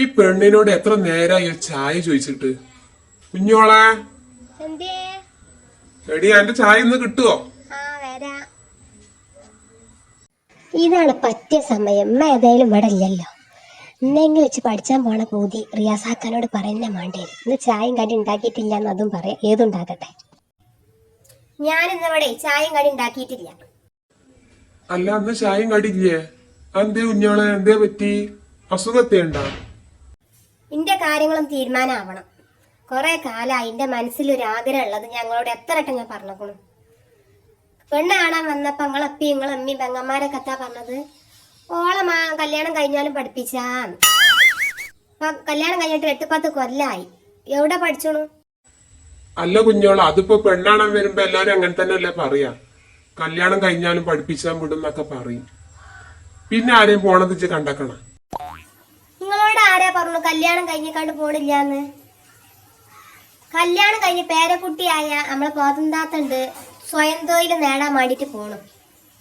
ഈ പെണ്ണിനോട് എത്ര നേരായി ചായ ചോദിച്ചിട്ട്? കുഞ്ഞോളെ. എടി എന്റെ ചായ ഇന്ന് കിട്ടുവോ? ഇതാണ് പറ്റിയ സമയം. ഉമ്മ ഏതായാലും ഇവിടെ ഇല്ലല്ലോ. എന്നെങ്കിലും വെച്ച് പഠിച്ചാൻ പോണ പൂതി. റിയാസാക്കാനോട് പറയുന്നേ വേണ്ടേ ഇന്ന് ചായയും കടി ഉണ്ടാക്കിയിട്ടില്ല എന്ന് അതും പറയാം ഏതുണ്ടാക്കട്ടെ ഞാൻ ഇന്നിവിടെ ചായയും കടി ഉണ്ടാക്കിയിട്ടില്ല. അല്ല അന്ന് ചായയും കടിയില്ലേ എന്തേ കുഞ്ഞോളെ? എന്തേ പറ്റി? അസുഖത്തെ ഉണ്ടാ? എന്റെ കാര്യങ്ങളും തീരുമാനമാവണം കുറെ കാലമായി എന്റെ മനസ്സിലൊരു ആഗ്രഹം ഉള്ളത് ഞങ്ങളോട് എത്ര വട്ടം ഞാൻ പറഞ്ഞേക്കണു. പെണ്ണ് കാണാൻ വന്നപ്പോ നിങ്ങളപ്പി നിങ്ങളമ്മയും പെങ്ങന്മാരെ കത്താ പറഞ്ഞത്? ഓളെ മാ കല്യാണം കഴിഞ്ഞാലും പഠിപ്പിച്ചാന്ന്. അപ്പൊ കല്യാണം കഴിഞ്ഞിട്ട് എട്ട് പത്ത് കൊല്ലായി. എവിടെ പഠിച്ചോണു? അല്ല കുഞ്ഞോള അതിപ്പോ പെണ്ണാണം വരുമ്പോ എല്ലാരും അങ്ങനെ തന്നെ അല്ലേ പറയാ. കല്യാണം കഴിഞ്ഞാലും പഠിപ്പിച്ചാൻ വിടും എന്നൊക്കെ പറയും. പിന്നെ ആരെയും പോണത് ഇജ്ജ് കണ്ടക്കണം നിങ്ങളോട് ആരാ പറഞ്ഞു കല്യാണം കഴിഞ്ഞിക്കാണ്ട് പോണില്ലാന്ന്. കല്യാണം കഴിഞ്ഞ് പേരക്കുട്ടിയായ നമ്മളെ പോതന്താത്തുണ്ട് സ്വയം തൊഴിൽ നേടാൻ വേണ്ടിട്ട് പോണു.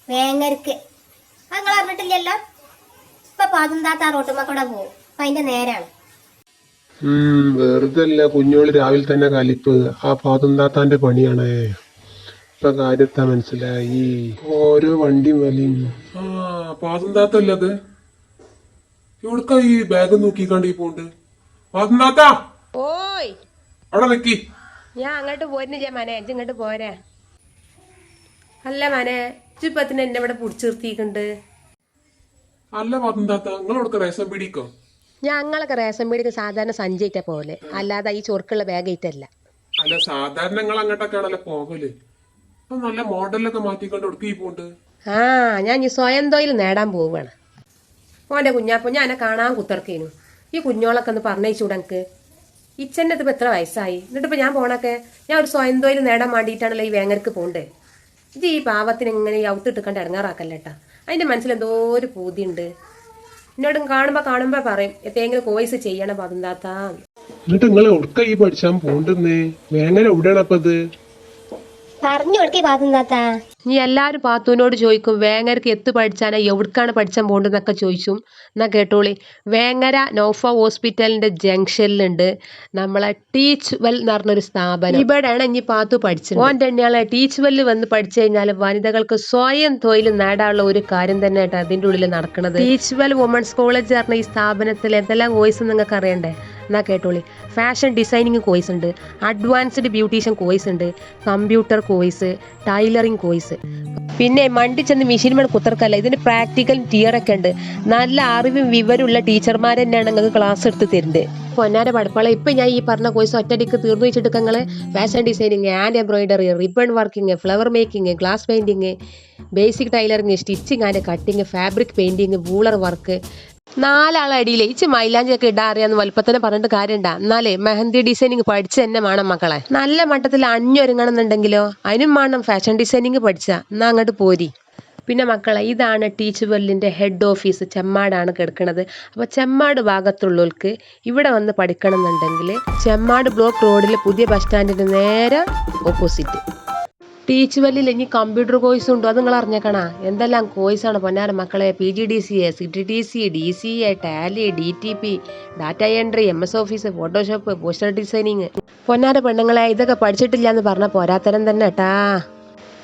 വേങ്ങർക്ക് അത് പറഞ്ഞിട്ടില്ലല്ലോ ഇപ്പൊ പോതന്താത്ത റോട്ടുമക്കൂടെ പോകും അപ്പൊ അതിന്റെ നേരാണ്. ഉം വെറുതെ അല്ല കുഞ്ഞോൾ രാവിലെ തന്നെ കലിപ്പ്. ആ പാതന്താത്താന്റെ പണിയാണേ. ഇപ്പൊ കാര്യത്താ മനസ്സിലായി. ഓരോ വണ്ടിയും വലിയും. ആ എവിടുക്ക ഈ ബാഗ് നോക്കിക്കാണ്ട് ഈ പോണ്ട്? പാതുണ്ടാത്താ ഓയ്. അവിടെ നിക്കി. ഞാൻ അങ്ങോട്ട് പോരുന്നില്ല മനെ ഇജ്ജ് ഇങ്ങോട്ട് പോരാ. അല്ല മനെ ഇപ്പത്തിന് എന്നെ ഇവിടെ പിടിച്ചു നിർത്തിയിട്ടുണ്ട് അല്ല പാതുണ്ടാത്ത നിങ്ങൾ എവിടുക്ക റേഷൻ പിടിക്കോ? ഞങ്ങളൊക്കെ റേഷൻ പീടിക്ക് സാധാരണ സഞ്ചയിട്ട പോലെ അല്ലാതെ ഈ ചൊറുക്കുള്ള ബാഗ് ആയിട്ടല്ല. അല്ല സാധാരണ നിങ്ങൾ അങ്ങോട്ടൊക്കെയാണല്ലോ പോകൽ നല്ല മോഡലൊക്കെ മാറ്റിക്കൊണ്ട് എടുക്ക ഈ പോണ്ട്? ആ ഞാൻ ഈ സ്വയം തൊഴിൽ നേടാൻ പോവുകയാണ് ഓന്റെ കുഞ്ഞാപ്പം ഞാൻ എന്നെ കാണാൻ കുത്തിറക്കേനു ഈ കുഞ്ഞോളൊക്കെ ഒന്ന് പറഞ്ഞയച്ചൂടെ എനിക്ക് ഇച്ചന്റെ ഇപ്പം എത്ര വയസ്സായി? എന്നിട്ടിപ്പോൾ ഞാൻ പോണൊക്കെ ഞാൻ ഒരു സ്വയം തൊഴിൽ നേടാൻ വേണ്ടിയിട്ടാണല്ലോ ഈ വേങ്ങർക്ക് പോണ്ടേ? ഇത് ഈ പാവത്തിന് ഇങ്ങനെ ഈ ഔത്തിട്ട് കണ്ട് ഇറങ്ങാറാക്കല്ലേട്ടാ അതിന്റെ മനസ്സിൽ എന്തോ ഒരു പൂതിയുണ്ട്. എന്നോടും കാണുമ്പോൾ കാണുമ്പോൾ പറയും എത്തേങ്കിലും കോഴ്സ് ചെയ്യണം പതിന്താത്താ. എന്നിട്ട് നിങ്ങൾ ഉടുക്ക ഈ പഠിച്ചാൻ പോണ്ടെന്നേ? വേങ്ങര എവിടെയാണ് അപ്പത്? ഇത് പറഞ്ഞു കൊടുക്കേ പോതന്താത്ത. നീ എല്ലാവരും പാത്തുവിനോട് ചോദിക്കും വേങ്ങരക്ക് എത്തു പഠിച്ചാനാ എവിടേക്കാണ് പഠിച്ചാൻ പോകേണ്ടതെന്നൊക്കെ ചോദിച്ചും. എന്നാൽ കേട്ടോളി. വേങ്ങര നോഫ ഹോസ്പിറ്റലിന്റെ ജംഗ്ഷനിലുണ്ട്. നമ്മളെ ടീച്ച് വെൽ എന്ന് പറഞ്ഞൊരു സ്ഥാപനം. ഇവിടെയാണ് ഇനി പാത്തു പഠിച്ചത്. ഓൻ തന്നെയാളെ ടീച്ച് വെല്ല് വന്ന് പഠിച്ചു കഴിഞ്ഞാൽ വനിതകൾക്ക് സ്വയം തൊഴിൽ നേടാനുള്ള ഒരു കാര്യം തന്നെ ആയിട്ട് അതിന്റെ ഉള്ളിൽ നടക്കുന്നത് ടീച്ച് വെൽ വുമൺസ് കോളേജ് പറഞ്ഞ ഈ സ്ഥാപനത്തിൽ എന്തെല്ലാം വോയിസ് നിങ്ങൾക്ക് അറിയണ്ടേ? എന്നാ കേട്ടോളി. ഫാഷൻ ഡിസൈനിങ് കോഴ്സ് ഉണ്ട്. അഡ്വാൻസ്ഡ് ബ്യൂട്ടീഷ്യൻ കോഴ്സ് ഉണ്ട്. കമ്പ്യൂട്ടർ കോഴ്സ് ടൈലറിങ് കോഴ്സ് പിന്നെ മണ്ടി ചെന്ന് മെഷീൻ മേൽ കുത്തർക്കല്ല. ഇതിന് പ്രാക്ടിക്കൽ ഒക്കെ ഉണ്ട്. നല്ല അറിവും വിവരമുള്ള ടീച്ചർമാർ തന്നെയാണ് നിങ്ങൾക്ക് ക്ലാസ് എടുത്ത് തരുന്നത്. പൊന്നാര പഠിപ്പള ഇപ്പൊ ഞാൻ ഈ പറഞ്ഞ കോഴ്സ് ഒറ്റടിക്ക് തീർന്നു വെച്ചിട്ട് നിങ്ങൾ fashion designing and embroidery ribbon working flower making glass painting basic tailoring stitching and cutting fabric painting woollen work നാലാളടിയിലെ ഇച്ച് മൈലാഞ്ചിയൊക്കെ ഇടാൻ അറിയാന്ന് പറഞ്ഞിട്ട് കാര്യണ്ട എന്നാലേ മെഹന്തി ഡിസൈനിങ് പഠിച്ച തന്നെ വേണം മക്കളെ. നല്ല മട്ടത്തിൽ അഞ്ഞൊരുങ്ങണമെന്നുണ്ടെങ്കിലോ അതിനും വേണം ഫാഷൻ ഡിസൈനിങ് പഠിച്ച. എന്നാ അങ്ങോട്ട് പോരി. പിന്നെ മക്കളെ ഇതാണ് ടീച്ച് വെല്ലിന്റെ ഹെഡ് ഓഫീസ് ചെമ്മാടാണ് കിടക്കുന്നത് അപ്പോൾ ചെമ്മാട് ഭാഗത്തുള്ളവർക്ക് ഇവിടെ വന്ന് പഠിക്കണം എന്നുണ്ടെങ്കിൽ ചെമ്മാട് ബ്ലോക്ക് റോഡിൽ പുതിയ ബസ് സ്റ്റാൻഡിന് നേരെ ഓപ്പോസിറ്റ് ടീച്ച് വെല്ലിൽ ഇനി കമ്പ്യൂട്ടർ കോഴ്സ് ഉണ്ടോ? അത് നിങ്ങൾ അറിഞ്ഞേക്കണ. എന്തെല്ലാം കോഴ്സാണ് പൊന്നാര മക്കളെ? P G D C A C T T C D C A Tally D T P data entry M S Office Photoshop poster designing പൊന്നാര പെണ്ണുങ്ങളെ ഇതൊക്കെ പഠിച്ചിട്ടില്ല എന്ന് പറഞ്ഞ പോരാത്തരം തന്നെ കേട്ടാ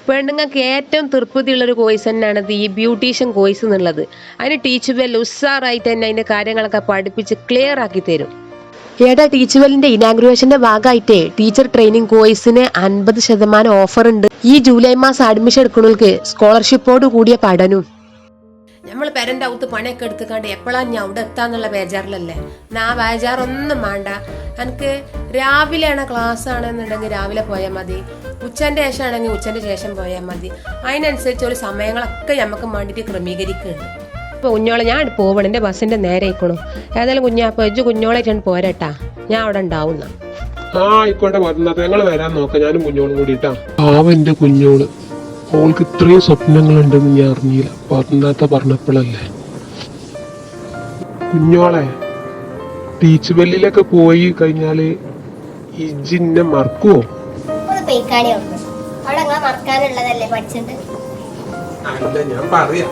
പെണ്ണുങ്ങൾക്ക് ഏറ്റവും തൃപ്തിയുള്ളൊരു കോഴ്സ് തന്നെയാണ് ഈ ബ്യൂട്ടീഷ്യൻ കോഴ്സ് എന്നുള്ളത്. അതിന് ടീച്ചർ വെൽ ഉഷാറായിട്ട് തന്നെ അതിന്റെ കാര്യങ്ങളൊക്കെ പഠിപ്പിച്ച് ക്ലിയർ ആക്കി തരും. ഏടാ ടീച്ചുവലിന്റെ ഇനാഗ്രേഷന്റെ ഭാഗമായിട്ടേ ടീച്ചർ ട്രെയിനിങ് കോഴ്സിന് അൻപത് ശതമാനം ഓഫർ ഉണ്ട്. ഈ ജൂലൈ മാസം അഡ്മിഷൻ എടുക്കുന്നവർക്ക് സ്കോളർഷിപ്പോട് കൂടിയ പഠനം. നമ്മൾ പെരന്റെ അകത്ത് പണിയൊക്കെ എടുത്തുകൊണ്ട് എപ്പോഴാണ് ഞാൻ അവിടെ എത്താന്നുള്ള ബേജാറിലല്ലേ? ആ ബേജാറൊന്നും വേണ്ട എനിക്ക് രാവിലെയാണ് ക്ലാസ് ആണെന്നുണ്ടെങ്കിൽ രാവിലെ പോയാൽ മതി. ഉച്ചന്റെ ശേഷം ആണെങ്കിൽ ഉച്ചന്റെ ശേഷം പോയാൽ മതി. അതിനനുസരിച്ച് ഒരു സമയങ്ങളൊക്കെ നമുക്ക് വേണ്ടിയിട്ട് ക്രമീകരിക്കുന്നുണ്ട് അപ്പൊ കുഞ്ഞോളെ ഞാൻ പോവണം. എന്റെ ബസ്സിന്റെ നേരെ ഇക്കണു ഏതായാലും കുഞ്ഞാപ്പ ഇജ്ജ് കുഞ്ഞോളായിട്ടാണ് പോരട്ടാ. ഞാൻ അവിടെ ഉണ്ടാവുന്ന ആ ആയിക്കോട്ടെ പറഞ്ഞത് ഞങ്ങൾ വരാൻ നോക്കാം. ഞാനും കുഞ്ഞോളും കൂടിയിട്ടാ. പാവം എന്റെ കുഞ്ഞോൾ. ഓൾക്ക് ഇത്രയും സ്വപ്നങ്ങളുണ്ടെന്ന് ഞാൻ അറിഞ്ഞില്ല. പറഞ്ഞാത്ത പറഞ്ഞപ്പോഴല്ലേ? കുഞ്ഞോളെ ടീച്ച് ബെല്ലിലൊക്കെ പോയി കഴിഞ്ഞാൽ ഇജിന്നെ മറക്കുവോ? അല്ല ഞാൻ പറയാം.